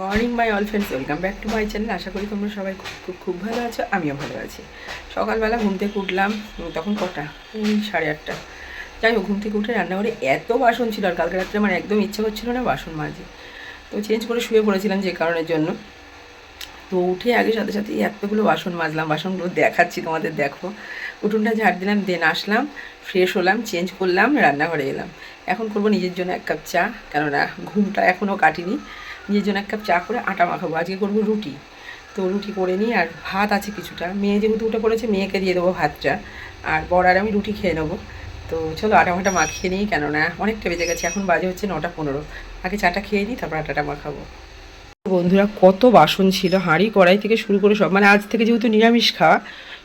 Morning my all friends welcome back to my channel আশা করি তোমরা সবাই খুব খুব ভালো আছো, আমিও ভালো আছি। সকালবেলা ঘুম থেকে উঠলাম তখন কটা? সাড়ে আটটা। যাই হোক, ঘুম থেকে উঠে রান্নাঘরে এত বাসন ছিল, আর কালকে রাত্রে আমার একদম ইচ্ছা করছিল না বাসন মাজি। তো চেঞ্জ করে শুয়ে পড়েছিলাম যে কারণের জন্য। তো উঠে আগে সাথে সাথে এতগুলো বাসন মাজলাম, বাসনগুলো দেখাচ্ছি তোমাদের, দেখো। উঠোনটা ঝাড় দিলাম দেন আসলাম ফ্রেশ হলাম চেঞ্জ করলাম, রান্নাঘরে এলাম। এখন করব নিজের জন্য এক কাপ চা, কেননা ঘুমটা এখনও কাটিনি। নিজের জন্য এক কাপ চা করে আটা মাখাবো। আজকে করব রুটি। তো রুটি করে নিই আর ভাত আছে কিছুটা। মেয়ে যেহেতু উঠে পড়েছে মেয়েকে দিয়ে দেবো ভাতটা। আর বড়ার আমি রুটি খেয়ে নেব। তো চলো আটা মাটা মাখিয়ে নিই কেননা অনেকটা বেজে গেছে, এখন বাজে হচ্ছে নটা পনেরো। আগে চাটা খেয়ে নিই, তারপর আটাটা মাখাবো। বন্ধুরা, কত বাসন ছিল, হাঁড়ি, কড়াই থেকে শুরু করে সব। মানে আজ থেকে যেহেতু নিরামিষ খাওয়া,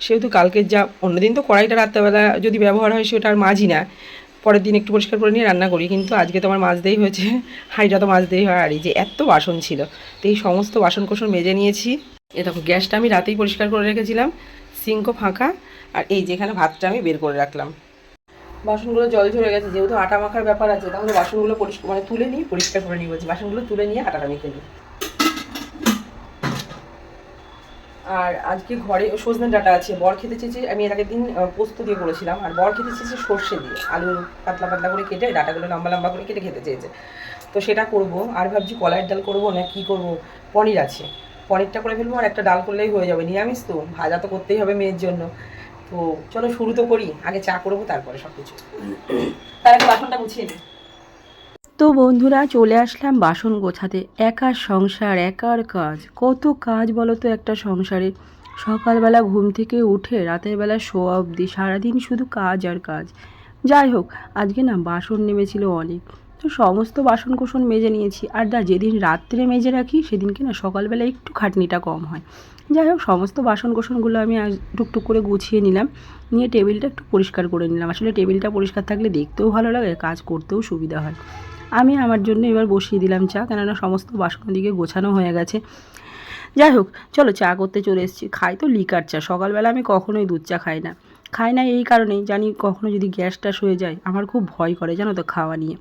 সেহেতু কালকের যা, অন্যদিন তো কড়াইটা রাত্রেবেলা যদি ব্যবহার হয়, সেটা আর মাজি না। পরের দিন একটু পরিষ্কার করে নিয়ে রান্না করি, কিন্তু আজকে তো আমার মাজতেই হয়েছে, হাঁড়িটা তো মাছ মাজতেই হয়, আর এই যে এত বাসন ছিল, তো এই সমস্ত বাসন কোসন মেজে নিয়েছি। এ দেখো, গ্যাসটা আমি রাতেই পরিষ্কার করে রেখেছিলাম সিঙ্কও ফাঁকা, আর এই যেখানে ভাতটা আমি বের করে রাখলাম। বাসনগুলো জল ঝরে গেছে, যেহেতু আটা মাখার ব্যাপার আছে, তাহলে বাসনগুলো পরিষ্কার মানে তুলে নিয়ে পরিষ্কার করে নিয়ে বলছি, বাসনগুলো তুলে নিয়ে আটাটা মেখে নিই। আর আজকে ঘরে সজনে ডাটা আছে, বর খেতে চেয়েছে, আমি এর আগের দিন পোস্ত দিয়ে করেছিলাম, আর বর খেতে চেয়েছে সর্ষে দিয়ে, আলু পাতলা পাতলা করে কেটে ডাটাগুলো লম্বা লম্বা করে কেটে খেতে চেয়েছে। তো সেটা করব, আর ভাবছি কলাইয়ের ডাল করব না কি করব? পনির আছে, পনিরটা করে ফেলব, আর একটা ডাল করলেই হয়ে যাবে, নিরামিষ তো, ভাজা তো করতেই হবে মেয়ের জন্য। তো চলো শুরু তো করি, আগে চা করব, তারপরে সব কিছু তার বাসনটা গুছিয়ে নিই তো বন্ধুরা, চলে আসলাম বাসন গোছাতে। একার সংসার, একার কাজ। কত কাজ বলো তো একটা সংসারে? সকালবেলা ঘুম থেকে উঠে রাতের বেলা শোয়া অবধি সারাদিন শুধু কাজ আর কাজ। যাই হোক, আজকে না বাসন নেমেছিল অনেক। তো সমস্ত বাসন কোসন মেজে নিয়েছি। আর দা, যেদিন রাত্রে মেজে রাখি, সেদিনকে না সকালবেলা একটু খাটনিটা কম হয়। যাই হোক, সমস্ত বাসন কোসনগুলো আমি আজ টুকটুক করে গুছিয়ে নিলাম। নিয়ে টেবিলটা একটু পরিষ্কার করে নিলাম। আসলে টেবিলটা পরিষ্কার থাকলে দেখতেও ভালো লাগে, কাজ করতেও সুবিধা হয়। আমি আমার জন্য এবার বসিয়ে দিলাম চা, কেননা সমস্ত বাসন দিকে গোছানো হয়ে গেছে। যাই হোক, চলো চা করতে চলে এসেছি। খাই তো লিকার চা। সকালবেলা আমি কখনোই দুধ চা খাই না। খাই না এই কারণেই জানি কখনো যদি গ্যাস ট্যাস হয়ে যায়, আমার খুব ভয় করে জানো তো খাওয়া নিয়ে।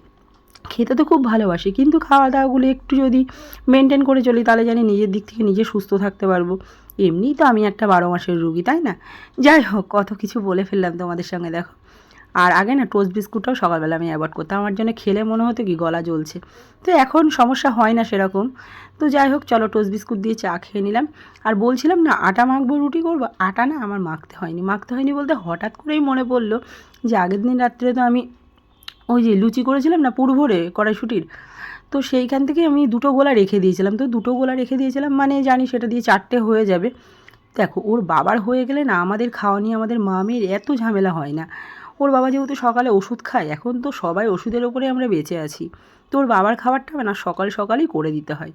খেতে তো খুব ভালোবাসি, কিন্তু খাওয়া দাওয়াগুলো একটু যদি মেনটেন করে চলি, তাহলে জানি নিজের দিক থেকে নিজে সুস্থ থাকতে পারব। এমনিই তো আমি একটা বারো মাসের রুগী, তাই না? যাই হোক, কত কিছু বলে ফেললাম তোমাদের সঙ্গে, দেখো। আর আগে না টোস্ট বিস্কুটটাও সকালবেলা আমি অ্যাভয়েড করতাম। আমার জন্য খেলে মনে হতো কি গলা জ্বলছে। তো এখন সমস্যা হয় না সেরকম। তো যাই হোক, চলো টোস্ট বিস্কুট দিয়ে চা খেয়ে নিলাম। আর বলছিলাম না, আটা মাখবো, রুটি করব? আটা না আমার মাখতে হয়নি। মাখতে হয়নি বলতে হঠাৎ করেই মনে পড়ল যে আগের দিন রাত্রে তো আমি ওই যে লুচি করেছিলাম না, পুর ভরে কড়াইশুটির। তো সেইখান থেকে আমি দুটো গোলা রেখে দিয়েছিলাম। তো দুটো গোলা রেখে দিয়েছিলাম মানে জানি সেটা দিয়ে চারটে হয়ে যাবে। দেখো, ওর বাবার হয়ে গেলে না আমাদের খাওয়া নিয়ে আমাদের মামের এত ঝামেলা হয় না। ওর বাবা যেহেতু সকালে ওষুধ খায়, এখন তো সবাই ওষুধের ওপরে আমরা বেঁচে আছি। তো ওর বাবার খাবারটা না সকাল সকালই করে দিতে হয়।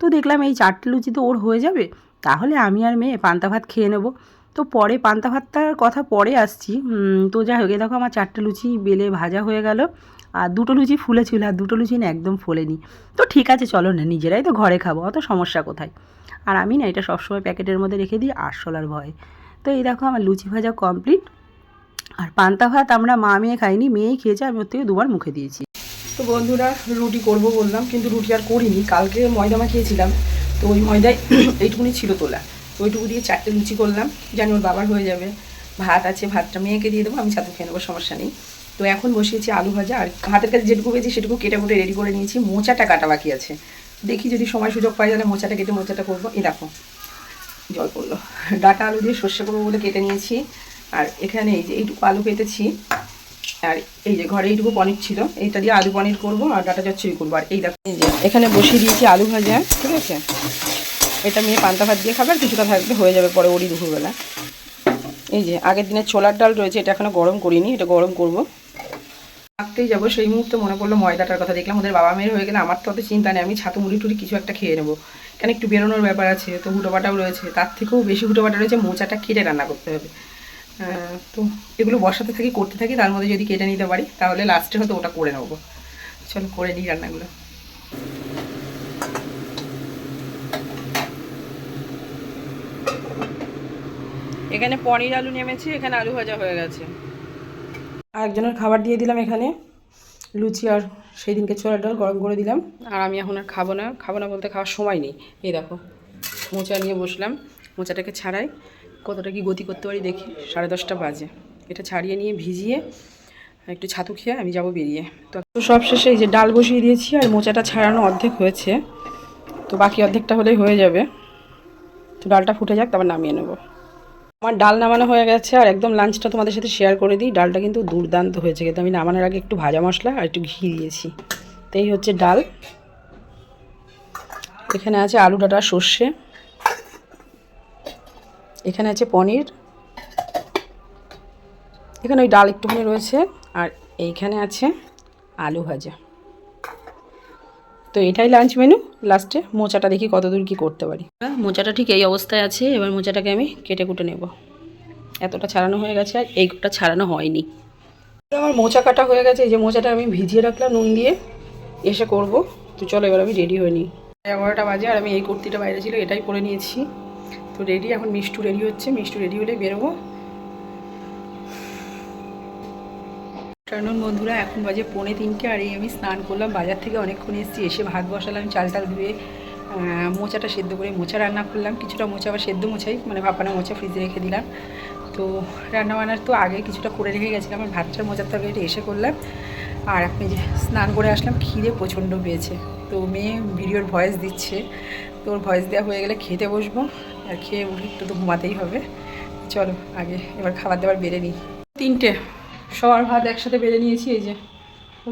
তো দেখলাম এই চারটে লুচি তো ওর হয়ে যাবে, তাহলে আমি আর মেয়ে পান্তা ভাত খেয়ে নেব। তো পরে পান্তা ভাতটার কথা পরে আসছি। তো যাই হোক দেখো আমার চারটে লুচি বেলে ভাজা হয়ে গেল। আর দুটো লুচি ফুলেছিল, আর দুটো লুচি না একদম ফোলেনি। তো ঠিক আছে, চলো না, নিজেরাই তো ঘরে খাব, অত সমস্যা কোথায়? আর আমি না এটা সবসময় প্যাকেটের মধ্যে রেখে দিই আরশোলার ভয়ে। তো এই দেখো আমার লুচি ভাজা কমপ্লিট আর পান্তা ভাত আমরা মা মেয়ে খাইনি, মেয়েই খেয়েছে, আমি ওর থেকে দুবার মুখে দিয়েছি। তো বন্ধুরা, রুটি করব বললাম, কিন্তু রুটি আর করিনি। কালকে ময়দা মাখিয়েছিলাম, তো ওই ময়দায় এইটুকুনি ছিল তোলা। তো ওইটুকু দিয়ে চারটে লুচি করলাম, জানি ওর বাবার হয়ে যাবে। ভাত আছে, ভাতটা মেয়েকে দিয়ে দেবো, আমি ছাতু খেয়ে নেব, সমস্যা নেই। তো এখন বসিয়েছি আলু ভাজা, আর হাতের কাছে যেটুকু পেয়েছি সেটুকু কেটে কুটে রেডি করে নিয়েছি। মোচাটা কাটা বাকি আছে। দেখি যদি সময় সুযোগ পাই তাহলে মোচাটা কেটে, মোচাটা করব। এই দেখো, জল পড়ল। ডাটা আলু দিয়ে সর্ষে করব বলে কেটে নিয়েছি। আর এখানে এই যে এইটুকু আলু পেতেছি আর এই যে ঘরে এইটুকু পনির ছিল, এইটা দিয়ে আলু পনির করব আর ডাটা চচ্চড়ি করব। আর এই দেখো, এই যে এখানে বসিয়ে দিয়েছি আলু ভাজা, ঠিক আছে? এটা মেয়ে পান্তা ভাত দিয়ে খাবে আর কিছুটা থাকবে হয়ে যাবে পরে ওরই দুপুরবেলা। এই যে আগের দিনের ছোলার ডাল রয়েছে, এটা এখনও গরম করিনি, এটা গরম করব। রাখতেই যাব, সেই মুহূর্তে মনে পড়ল ময়দাটার কথা দেখলাম, ওদের বাবা মেয়ের হয়ে গেলে আমার তো অত চিন্তা নেই, আমি ছাতু মুড়ি টুড়ি কিছু একটা খেয়ে নেব। কেন একটু বেরোনোর ব্যাপার আছে, তো হুটোপাটাও রয়েছে, তার থেকেও বেশি হুটোপাটা রয়েছে, মোচাটা কেটে রান্না করতে হবে। তো এগুলো বসাতে থাকি, করতে থাকি, তার মধ্যে যদি কেটে নিতে পারি, তাহলে লাস্টে হয়তো ওটা করে নেব। চলো, করে নিই রান্নাগুলো। এখানে পনির আলু নেমেছে, এখানে আলু ভাজা হয়ে গেছে। আরেকজনের খাবার দিয়ে দিলাম এখানে, লুচি আর সেই দিনকে ছোলার ডাল গরম করে দিলাম। আর আমি এখন আর খাব না খাব না বলতে খাওয়ার সময় নেই। এই দেখো, মোচা নিয়ে বসলাম, মোচাটাকে ছাড়াই। কতটা কি গতি করতে পারি দেখি, সাড়ে দশটা বাজে। এটা ছাড়িয়ে নিয়ে ভিজিয়ে একটু ছাতু খেয়ে আমি যাব বেরিয়ে। তো সব শেষে এই যে ডাল বসিয়ে দিয়েছি আর মোচাটা ছাড়ানো অর্ধেক হয়েছে। তো বাকি অর্ধেকটা হলেই হয়ে যাবে। তো ডালটা ফুটে যাক, তারপর নামিয়ে নেব। আমার ডাল নামানো হয়ে গেছে আর একদম লাঞ্চটা তোমাদের সাথে শেয়ার করে দিই। ডালটা কিন্তু দুর্দান্ত হয়েছে, কিন্তু আমি নামানোর আগে একটু ভাজা মশলা আর একটু ঘি দিয়েছি। তো এই হচ্ছে ডাল। এখানে আছে আলু ডাটা সর্ষে। এখানে আছে পনির। এখানে ওই ডাল একটুখানি রয়েছে আর এইখানে আছে আলু ভাজা। তো এটাই লাঞ্চ মেনু লাস্টে মোচাটা দেখি কতদূর কি করতে পারি। মোচাটা ঠিক এই অবস্থায় আছে, এবার মোচাটাকে আমি কেটে কুটে নেব। এতটা ছাড়ানো হয়ে গেছে আর এইটা ছাড়ানো হয়নি। আমার মোচা কাটা হয়ে গেছে, এই যে মোচাটা আমি ভিজিয়ে রাখলাম নুন দিয়ে, এসে করব। তো চলো এবার আমি রেডি হয়ে নিই। এগারোটা বাজে আর আমি এই কুর্তিটা বাইরে ছিল, এটাই পরে নিয়েছি। তো রেডি এখন মিষ্টু রেডি হচ্ছে। মিষ্টু রেডি হলে বেরোবো। আফটারনুন বন্ধুরা, এখন বাজে পৌনে তিনটে আর এই আমি স্নান করলাম। বাজার থেকে অনেকক্ষণ এসেছি, এসে ভাত বসালাম, চাল টাল ধুয়ে মোচাটা সেদ্ধ করে, মোচা রান্না করলাম। কিছুটা মোচা আবার সেদ্ধ মোচাই মানে ভাপানো মোচা ফ্রিজে রেখে দিলাম। তো রান্না বান্নার তো আগে কিছুটা করে রেখে গেছিলাম, আর ভাতটার মোচার তরকারিটা এসে করলাম। আর আপনি যে স্নান করে আসলাম, খিদে প্রচণ্ড পেয়েছে। তো মেয়ে ভিডিওর ভয়েস দিচ্ছে। তো ওর ভয়েস দেওয়া হয়ে গেলে খেতে বসবো। আর খেয়ে উঠে একটু তো ঘুমাতেই হবে। চলো, আগে এবার খাবার দাবার বেড়ে নিই। তিনটে, সবার ভাত একসাথে বেড়ে নিয়েছি, এই যে।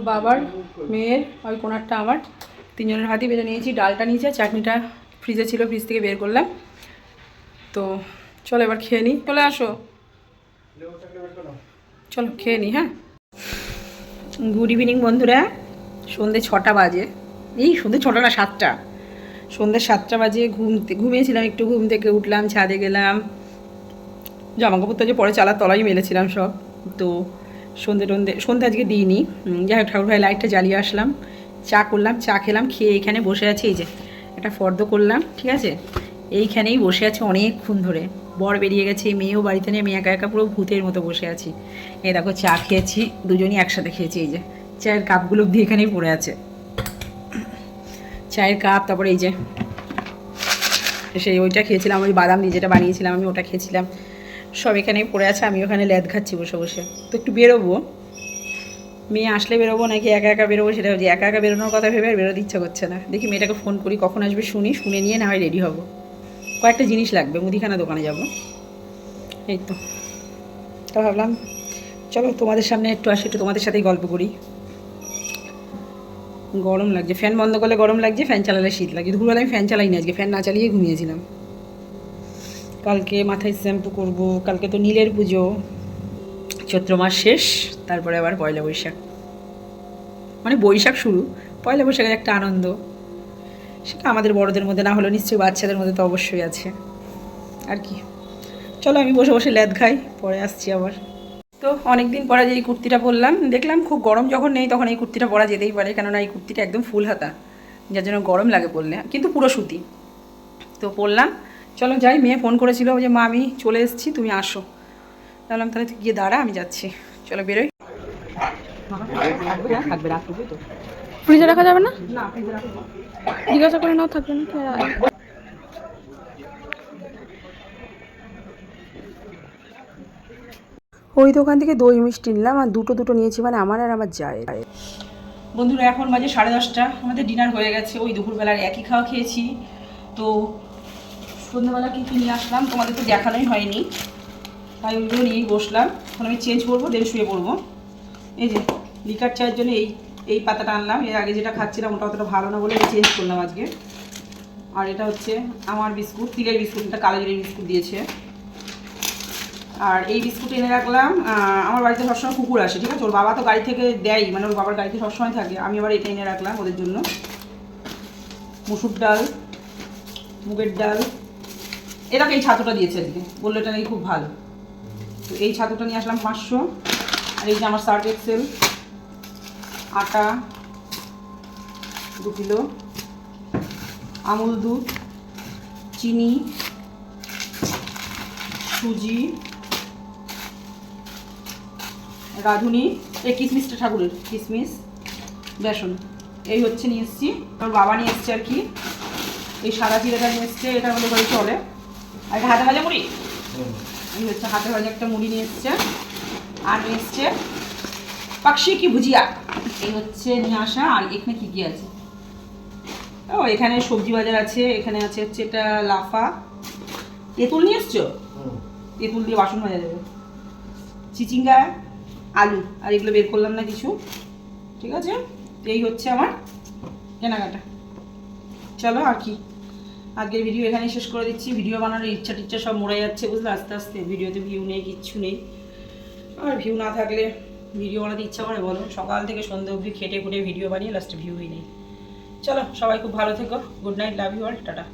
বাবার, মেয়ের, ওই কোনারটা আমার। তিনজনের ভাতই বেড়ে নিয়েছি, ডালটা নিয়েছি, আর চাটনিটা ফ্রিজে ছিল, ফ্রিজ থেকে বের করলাম। তো চলো এবার খেয়ে নিই। চলে আসো। চলো, খেয়ে নিই হ্যাঁ। গুড ইভিনিং বন্ধুরা, সন্ধে ছটা বাজে। এই সন্ধে ছটা না সাতটা। সন্ধে সাতটা বাজে ঘুম ঘুমিয়েছিলাম, একটু ঘুম থেকে উঠলাম, ছাদে গেলাম। জামা কাপড় তো যে পরে চালার তলাই মেলেছিলাম সব। তো সন্ধে টন্ধে সন্ধে আজকে দিইনি। যাই হোক ঠাকুর ভাই লাইটটা জ্বালিয়ে আসলাম। চা করলাম, চা খেলাম, খেয়ে এখানে বসে আছি, এই যে একটা ফর্দ করলাম, ঠিক আছে? এইখানেই বসে আছে অনেকক্ষণ ধরে। বর বেরিয়ে গেছে, মেয়েও বাড়িতে নিয়ে মেয়ে একা একা পুরো ভূতের মতো বসে আছি। এই দেখো, চা খেয়েছি, দুজনই একসাথে খেয়েছি, এই যে। চায়ের কাপগুলো অব্দি এখানেই পড়ে আছে। চায়ের কাপ, তারপরে এই যে সেই ওইটা খেয়েছিলাম, ওই বাদাম দিয়ে যেটা বানিয়েছিলাম, আমি ওটা খেয়েছিলাম। সব এখানেই পড়ে আছে, আমি ওখানে ল্যাদ খাচ্ছি বসে বসে। তো একটু বেরোবো। মেয়ে আসলে বেরোবো নাকি একা একা বেরোবো সেটা যে একা একা বেরোনোর কথা ভেবে আর বেরোতে ইচ্ছা করছে না। দেখি মেয়েটাকে ফোন করি, কখন আসবে শুনি, শুনে নিয়ে না হয় রেডি হব। কয়েকটা জিনিস লাগবে, মুদিখানা দোকানে যাব। এই তো। তা ভাবলাম, চলো তোমাদের সামনে একটু আসি, একটু তোমাদের সাথেই গল্প করি। গরম লাগছে। ফ্যান বন্ধ করলে গরম লাগছে, ফ্যান চালালে শীত লাগছে। দুপুরবেলা আমি ফ্যান চালাই না আজকে, ফ্যান না চালিয়ে ঘুমিয়েছিলাম। কালকে মাথায় শ্যাম্পু করব, কালকে তো নীলের পুজো। চৈত্র মাস শেষ, তারপরে আবার পয়লা বৈশাখ। মানে বৈশাখ শুরু, পয়লা বৈশাখের একটা আনন্দ। সেটা আমাদের বড়দের মধ্যে, না হলেও নিশ্চয়ই বাচ্চাদের মধ্যে তো অবশ্যই আছে। আর কি। চলো আমি বসে বসে ল্যাদ খাই, পরে আসছি আবার। তো অনেক দিন পরে যে এই কুর্তিটা পরলাম, দেখলাম খুব গরম যখন নেই তখন এই কুর্তিটা পরা যেতেই পারে, কেননা এই কুর্তিটা একদম ফুল হাতা, যার জন্য গরম লাগে পরলে, কিন্তু পুরো সুতি। তো পরলাম, চলো যাই, মেয়ে ফোন করেছিল যে, মা, আমি চলে এসেছি, তুমি আসো। বললাম, তাহলে তুই গিয়ে দাঁড়া, আমি যাচ্ছি। চলো বেরোই। ফ্রিজে রাখা যাবে না? জিজ্ঞাসা করে নাও, থাকবে না ওই দোকান থেকে দই মিষ্টি নিলাম আর দুটো দুটো নিয়েছি মানে আমার আর আমার যায় বন্ধুরা, এখন বাজে সাড়ে দশটা। আমাদের ডিনার হয়ে গেছে। ওই দুপুরবেলার একই খাওয়া খেয়েছি। তো সন্ধ্যাবেলা কী কী নিয়ে আসলাম, তোমাদের তো দেখানোই হয়নি। তাই ওইগুলো নিয়েই বসলাম। এখন আমি চেঞ্জ করব দেন শুয়ে পড়ব। এই যে লিকার চায়ের জন্য এই এই পাতাটা আনলাম। এর আগে যেটা খাচ্ছিলাম ওটা অতটা ভালো না বলে চেঞ্জ করলাম আজকে। আর এটা হচ্ছে আমার বিস্কুট, তিলের বিস্কুট, এটা কালো বিস্কুট দিয়েছে। আর এই বিস্কুট এনে রাখলাম। আমার বাড়িতে সবসময় কুকুর আসে, ঠিক আছে? ওর বাবা তো গাড়ি থেকে দেয় মানে ওর বাবার গাড়িতে সবসময় থাকে। আমি আবার এটা এনে রাখলাম ওদের জন্য। মুসুর ডাল, মুগের ডাল। এটাকে এই ছাতুটা দিয়েছে আজকে বলল এটা নাকি খুব ভালো। তো এই ছাতুটা নিয়ে আসলাম পাঁচশো। আর এই যে আমার সার্ফ এক্সেল আটা, দু কিলো। আমুল দুধ, চিনি, সুজি। রাঁধুনি এই কিসমিসটা ঠাকুরের? কিসমিস বেসন। এই হচ্ছে নিয়ে এসেছি। তোর বাবা নিয়ে এসছে আর কি। এই সাদা চিড়েটা নিয়ে এসছে এটা মধ্যে করে চলে। আর এটা হাতে ভাজা মুড়ি? এই হচ্ছে হাতে ভাজা একটা মুড়ি নিয়ে এসছে। আর নিয়ে এসছে পাকশি কি ভুজিয়া। এই হচ্ছে নিয়ে আসা আর এখানে কি কি আছে? ও এখানে সবজি বাজার আছে এখানে আছে হচ্ছে এটা লাফা। তেঁতুল নিয়ে এসছো? তেঁতুল দিয়ে বাসন মাজা যাবে। চিচিঙ্গা? আলু, আর এগুলো বের করলাম না কিছু। ঠিক আছে? এই হচ্ছে আমার কেনাকাটা। চলো আর কি। আজকের ভিডিও এখানেই শেষ করে দিচ্ছি। ভিডিও বানানোর ইচ্ছা টিচ্ছা সব মরে যাচ্ছে, বুঝলে? আস্তে আস্তে ভিডিওতে ভিউ নেই, কিচ্ছু নেই। আর ভিউ না থাকলে ভিডিও বানাতে ইচ্ছা করে, বলো? সকাল থেকে সন্ধ্যে অবধি খেটে খুঁটে ভিডিও বানিয়ে লাস্টে ভিউই নেই চলো, সবাই খুব ভালো থেকো। Good night love you all tata.